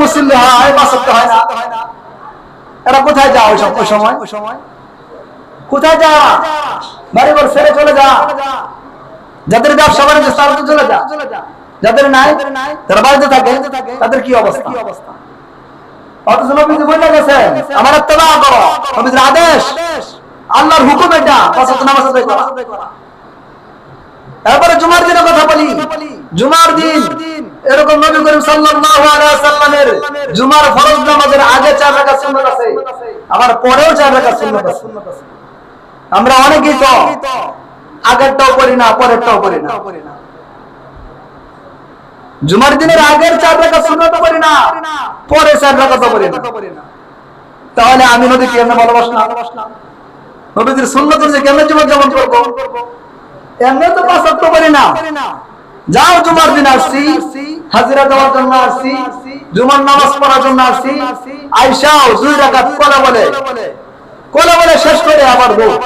হয় সপ্তাহ হয় না। এরা কোথায় যাও ওই সব ওই সময়? কোথায় যা? বাড়ি চলে যা। যাদের ব্যবসা তারা তো চলে যা। যাদের নাই, তারা বাড়িতে থাকে। তাদের কি অবস্থা? অথচ নবীজি বলে আমার ইত্তেবা করো। নবীজির আদেশ, আল্লাহর হুকুম এটা করা। এরপরে জুমার দিনের কথা বলি। জুমার দিন এরকম নবী করিম সাল্লাল্লাহু আলাইহি সাল্লামের জুমার ফরজ নামাজের আগে চার রাকাত সুন্নাত আছে, আবার পরেও চার রাকাত সুন্নাত আছে। আমরা অনেকেই তো আগেরটাও করি না, পরেরটাও করি না। জুমার দিনের আগের চার রাকাত সুন্নাত করি না পরে চার রাকাত করি না। তাহলে আমি নবীকে কেমনে ভালোবাসলাম? নবীদের সুন্নত যে কেমনে জীবন যাপন করব? এমনি তো পাঁচ করি না। যাও জুমার দিন আসছি, হাজিরা দেওয়ার জন্য আসছি, জুমার নামাজ পড়ার জন্য আসছি। আইসাও দুই রাকাত কোলা বলে কোলা বলে শেষ করে আবার দৌড়